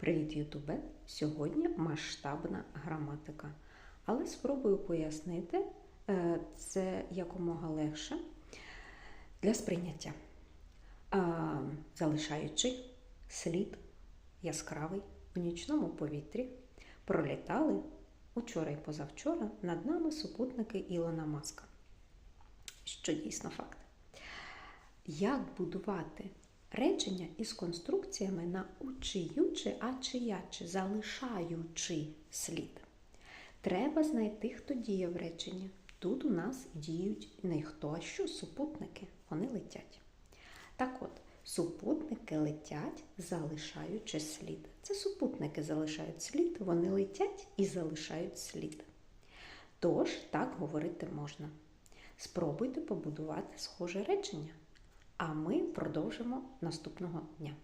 Привіт, Ютубе! Сьогодні масштабна граматика. Але спробую пояснити е, це якомога легше для сприйняття. Залишаючи слід яскравий в нічному повітрі, пролітали учора і позавчора над нами супутники Ілона Маска. Що дійсно факт. Як будувати речення із конструкціями на учиючи, а чиячи, залишаючи слід? Треба знайти, хто діє в реченні. Тут у нас діють не хто, а що супутники. Вони летять. Так от, супутники летять, залишаючи слід. Це супутники залишають слід, вони летять і залишають слід. Тож, так говорити можна. Спробуйте побудувати схоже речення. А ми продовжимо наступного дня.